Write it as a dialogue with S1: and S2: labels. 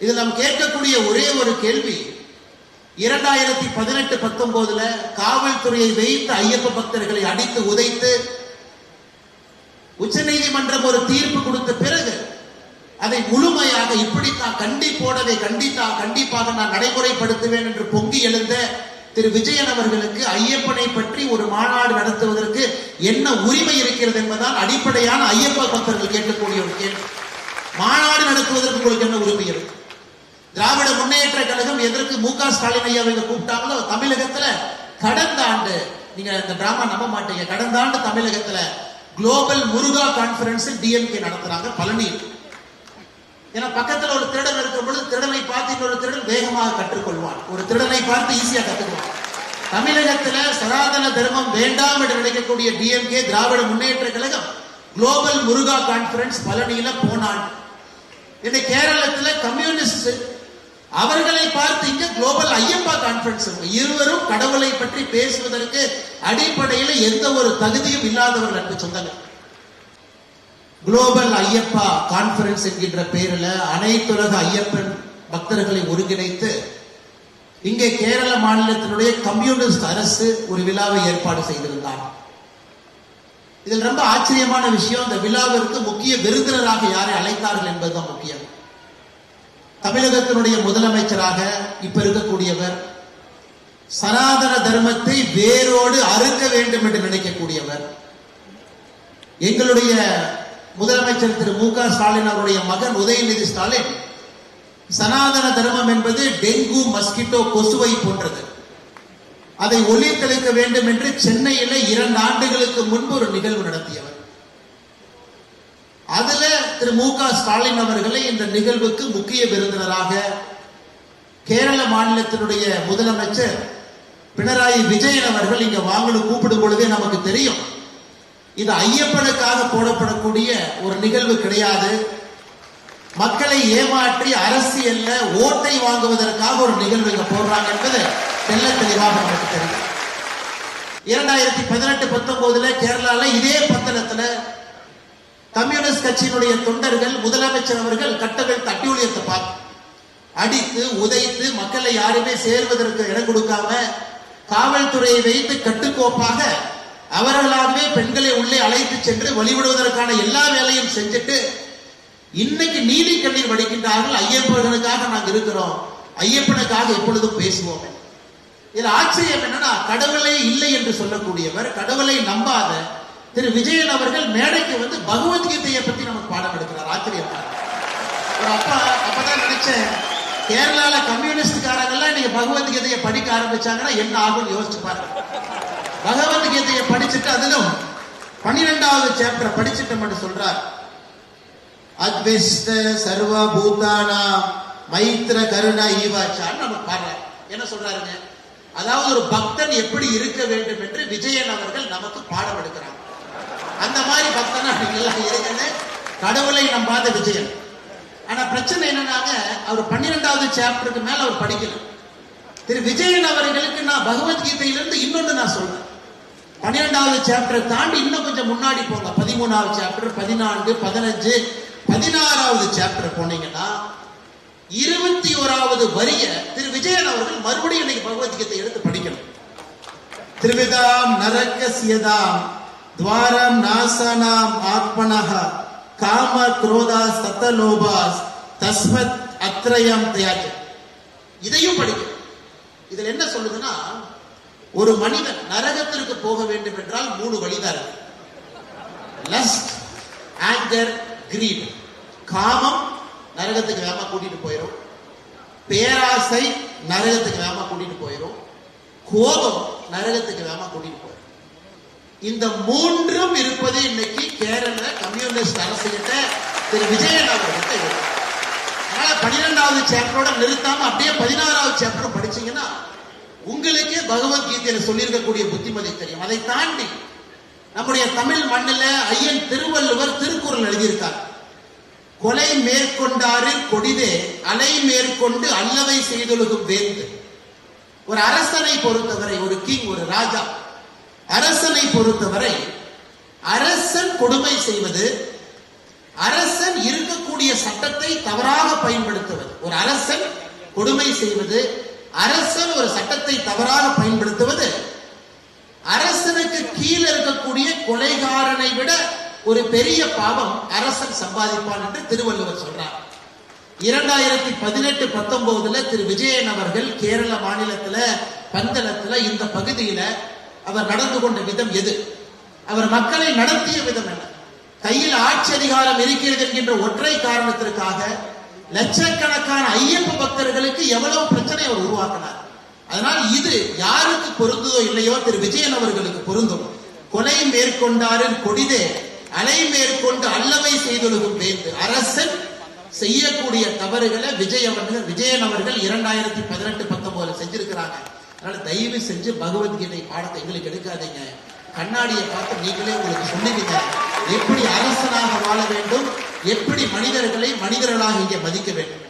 S1: இதில் நாம் கேட்கக்கூடிய ஒரே ஒரு கேள்வி. இரண்டாயிரத்தி பதினெட்டு பத்தொன்பதுல காவல்துறையை வைத்து ஐயப்ப பக்தர்களை அடித்து உதைத்து உச்சநீதிமன்றம் ஒரு தீர்ப்பு கொடுத்த பிறகு அதை முழுமையாக இப்படித்தான் கண்டிப்போடதை கண்டித்தா கண்டிப்பாக நான் நடைமுறைப்படுத்துவேன் என்று பொங்கி எழுந்த திரு விஜயன் அவர்களுக்கு ஐயப்பனை பற்றி ஒரு மாநாடு நடத்துவதற்கு என்ன உரிமை இருக்கிறது என்பதால் அடிப்படையான ஐயப்ப பக்தர்கள் கேட்கக்கூடிய ஒரு கேள்வி. மாநாடு நடத்துவதற்கு உங்களுக்கு என்ன உரிமை இருக்கு? திராவிட முன்னேற்ற கழகம் எதற்கு மு க ஸ்டாலின் ஐயா இவங்க கூப்பிட்டாங்களோ தமிழகத்துல கடந்த ஆண்டு நீங்க இந்த டிராமா நம்ப மாட்டீங்க. கடந்த ஆண்டு தமிழகத்துல குளோபல் முருகா கான்பரன்ஸ் டிஎம்கே நடத்துறாங்க பழனி ஏன்னா பக்கத்துல ஒரு திருடன் இருக்கும் பொழுது திருடனை பார்த்து இன்னொரு திருடன் வேகமாக கற்றுக்கொள்வான். ஒரு திருடனை பார்த்து ஈஸியா கத்துக்குவான். தமிழகத்துல சனாதன தர்மம் வேண்டாம் என்று நினைக்கக்கூடிய DMK Dravida Munnetra Kazhagam global Muruga conference பழனியில போனான். இன்னைக்கு கேரளத்துல கம்யூனிஸ்ட் அவர்களை பார்த்து இங்க குளோபல் ஐயப்பா கான்பரன்ஸ் இருவரும் கடவுளை பற்றி பேசுவதற்கு அடிப்படையில் எந்த ஒரு தகுதியும் இல்லாதவர்கள் அன்பு சொந்தங்கள் குளோபல் ஐயப்பா கான்பரன்ஸ் என்கின்ற பெயரில் அனைத்துலக ஐயப்பன் பக்தர்களை ஒருங்கிணைத்து இங்கே கேரள மாநிலத்தினுடைய கம்யூனிஸ்ட் அரசு ஒரு விழாவை ஏற்பாடு செய்திருந்தார். இதில் ரொம்ப ஆச்சரியமான விஷயம் இந்த விழாவிற்கு முக்கிய விருந்தினராக யாரை அழைத்தார்கள் என்பதுதான் முக்கியம். தமிழகத்தினுடைய முதலமைச்சராக இப்ப இருக்கக்கூடியவர் சனாதன தர்மத்தை வேரோடு அறுக்க வேண்டும் என்று நினைக்கக்கூடியவர் எங்களுடைய முதலமைச்சர் திரு மு க ஸ்டாலின் அவருடைய மகன் உதயநிதி ஸ்டாலின் சனாதன தர்மம் என்பது டெங்கு மஸ்கிட்டோ கொசுவை போன்றது. அதை ஒளித்தளிக்க வேண்டும் என்று சென்னையில இரண்டு ஆண்டுகளுக்கு முன்பு ஒரு நிகழ்வு நடத்தியவர். அதுல திரு மு க ஸ்டாலின் அவர்களை இந்த நிகழ்வுக்கு முக்கிய விருந்தினராக கேரள மாநிலத்தினுடைய முதலமைச்சர் பினராயி விஜயன் அவர்கள் இங்க வாங்கணும் கூப்பிடும் பொழுதே நமக்கு தெரியும். இது ஐயப்பனுக்காக போடப்படக்கூடிய ஒரு நிகழ்வு கிடையாது. மக்களை ஏமாற்றி அரசியல்ல ஓட்டை வாங்குவதற்காக ஒரு நிகழ்வு இங்க போடுறாங்க என்பது தெல்ல தெளிவாக நமக்கு தெரியும். இரண்டாயிரத்தி பதினெட்டு பத்தொன்பதுல கேரளால இதே பத்தனத்துல கம்யூனிஸ்ட் கட்சியினுடைய தொண்டர்கள் முதலமைச்சர் அவர்கள் கட்டவிழ்த்த அட்டூழியத்தை பார்த்து அடித்து உதைத்து மக்களை யாருமே சேர்வதற்கு இடம் கொடுக்காம காவல்துறையை வைத்து கட்டுக்கோப்பாக அவர்களாகவே பெண்களை உள்ளே அழைத்து சென்று வழிவிடுவதற்கான எல்லா வேலையும் செஞ்சுட்டு இன்னைக்கு நீதி கண்ணீர் வடிக்கின்றார்கள். ஐயப்பனுக்காக நாங்கள் இருக்கிறோம். ஐயப்பனுக்காக எப்பொழுதும் பேசுவோம். இதில் ஆச்சரியம் என்னன்னா கடவுளே இல்லை என்று சொல்லக்கூடியவர் கடவுளை நம்பாத திரு விஜயன் அவர்கள் மேடைக்கு வந்து பகவத்கீதையை பத்தி நமக்கு பாடம் எடுக்கிறார். ஆச்சரியமா? ஒரு அப்பா அப்பதான் நினைச்சேன் கேரளால கம்யூனிஸ்ட்காரங்கெல்லாம் நீங்க பகவத்கீதையை படிக்க ஆரம்பிச்சாங்கன்னா என்ன ஆகும் யோசிச்சு பாருங்க. பகவத்கீதையை படிச்சுட்டு அதிலும் பன்னிரெண்டாவது சாப்டர் படிச்சுட்டு மட்டும் சொல்றார். அத்விஷ்ட சர்வ பூதானா மைத்ர கருணா ஈவாச்சான்னு நம்ம பாடுறார். என்ன சொல்றாருங்க? அதாவது ஒரு பக்தன் எப்படி இருக்க வேண்டும் என்று விஜயன் அவர்கள் நமக்கு பாடம் எடுக்கிறாங்க அந்த மாதிரி பக்தனா நீங்க எல்லாம் இருங்கன்னு கடவுளை நம்பாத விஜயன். ஆனா பிரச்சனை என்னன்னாங்க அவர் பன்னிரெண்டாவது சாப்டருக்கு மேல அவர் படிக்கல. திரு விஜயன் அவர்களுக்கு நான் பகவத்கீதையிலிருந்து இன்னொன்று நான் சொல்றேன். பன்னிரெண்டாவது சாப்டரை தாண்டி இன்னும் கொஞ்சம் முன்னாடி போங்க. பதிமூணாவது சாப்டர் பதினான்கு பதினஞ்சு பதினாறாவது சாப்டர் போனீங்கன்னா இருபத்தி ஓராவது வரிய திரு விஜயன் அவர்கள் மறுபடியும் இன்னைக்கு பகவத்கீதை எடுத்து படிக்கணும். திருவிதாம் நரக்கசியதாம் துவாரம் நாசனாம் ஆத்மனஹ காம குரோதா சத்தலோபாஸ் தஸ்மத் அத்ரயம் தியாஜ. இதையும் படிக்கும் இதுல என்ன சொல்லுதுன்னா ஒரு மனிதன் நரகத்திற்கு போக வேண்டும் என்றால் மூணு வழிதான் லஸ்ட் ஆங்கர் கிரீட் காமம் நரகத்துக்கு வேமா கூட்டிட்டு போயிடும் பேராசை நரகத்துக்கு வேமா கூட்டிட்டு போயிடும் கோபம் நரகத்துக்கு வேமா கூட்டிட்டு போயிடும் இந்த மூன்றும் இருப்பது இன்னைக்கு கேரள கம்யூனிஸ்ட் அரசுகிட்ட திரு விஜயன் அவர்கிட்ட இருக்கு. அதனால பன்னிரெண்டாவது சாப்டரோட நிறுத்தாம அப்படியே பதினாறாவது சாப்டர் படிச்சீங்கன்னா உங்களுக்கே பகவத்கீதையில சொல்லியிருக்கக்கூடிய புத்திமதி தெரியும். அதை தாண்டி நம்முடைய தமிழ் மண்ணில் ஐயன் திருவள்ளுவர் திருக்குறள் எழுதியிருக்கார். கொலை மேற்கொண்டாரு கொடிதே அலை மேற்கொண்டு அல்லவை செய்தொழுகும் வேந்து. ஒரு அரசனை பொறுத்தவரை ஒரு கிங் ஒரு ராஜா அரசனை பொறுத்தவரை அரசன் கொடுமை செய்வது அரசன் இருக்கக்கூடிய சட்டத்தை தவறாக பயன்படுத்துவது. ஒரு அரசன் கொடுமை செய்வது அரசன் ஒரு சட்டத்தை தவறாக பயன்படுத்துவது அரசனுக்கு கீழே இருக்கக்கூடிய கொலைகாரனை விட ஒரு பெரிய பாவம் அரசன் சம்பாதிப்பான் என்று திருவள்ளுவர் சொல்றார். இரண்டாயிரத்தி பதினெட்டு பத்தொன்பதுல திரு. விஜயன் அவர்கள் கேரள மாநிலத்துல பந்தளத்துல இந்த பகுதியில அவர் நடந்து கொண்ட விதம் எது? அவர் மக்களை நடத்திய விதம் என்ன? கையில் ஆட்சி அதிகாரம் இருக்கிறது என்கின்ற ஒற்றை காரணத்திற்காக லட்சக்கணக்கான ஐயப்ப பக்தர்களுக்கு எவ்வளவு பிரச்சனை அவர் உருவாக்கினார். அதனால் இது யாருக்கு பொருந்ததோ இல்லையோ திரு விஜயன் அவர்களுக்கு பொருந்தும். கொலை மேற்கொண்டாரின் கொடிதே அலை மேற்கொண்டு அல்லவை செய்தொழுகும் வேந்து அரசன் செய்யக்கூடிய தவறுகளை விஜய் அவர்கள் விஜயன் அவர்கள் இரண்டாயிரத்தி பதினெட்டு பத்தொன்பதுல செஞ்சிருக்கிறாங்க. அதனால தயவு செஞ்சு பகவத்கீதை பாடத்தை எங்களுக்கு எடுக்காதீங்க. கண்ணாடியை பார்த்து நீங்களே உங்களுக்கு சொன்னீங்க எப்படி அரசனாக வாழ வேண்டும்? எப்படி மனிதர்களை மனிதர்களாக இங்கே மதிக்க வேண்டும்?